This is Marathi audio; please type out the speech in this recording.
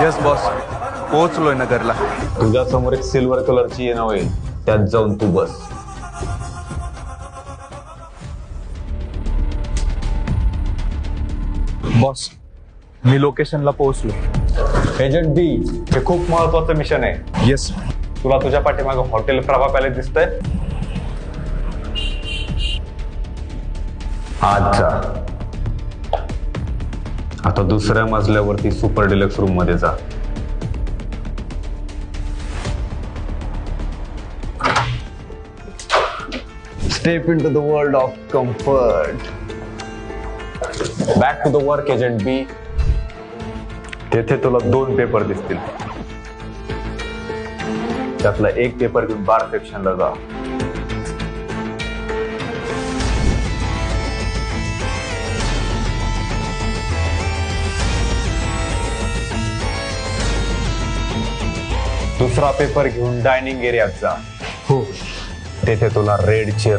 येस बॉस पोहोचलोय नगरला. तुझ्या समोर एक सिल्वर कलरची येणं होईल त्यात जाऊन तू बस. बॉस मी लोकेशनला पोहोचलो. एजंट बी हे खूप महत्वाचं मिशन आहे. येस तुला तुझ्या पाठीमागे हॉटेल प्रभा पॅलेस दिसतंय? आज जा. आता दुसऱ्या मजल्यावरती सुपर डिलक्स रूममध्ये जा. Step into the world of comfort back to the work agent बी तेथे तुला दोन पेपर दिसतील. त्यातला एक पेपर घेऊन बार सेक्शनला जा. दुसरा पेपर घेऊन डायनिंग एरियात जा. हो. तेथे तुला रेड चेअर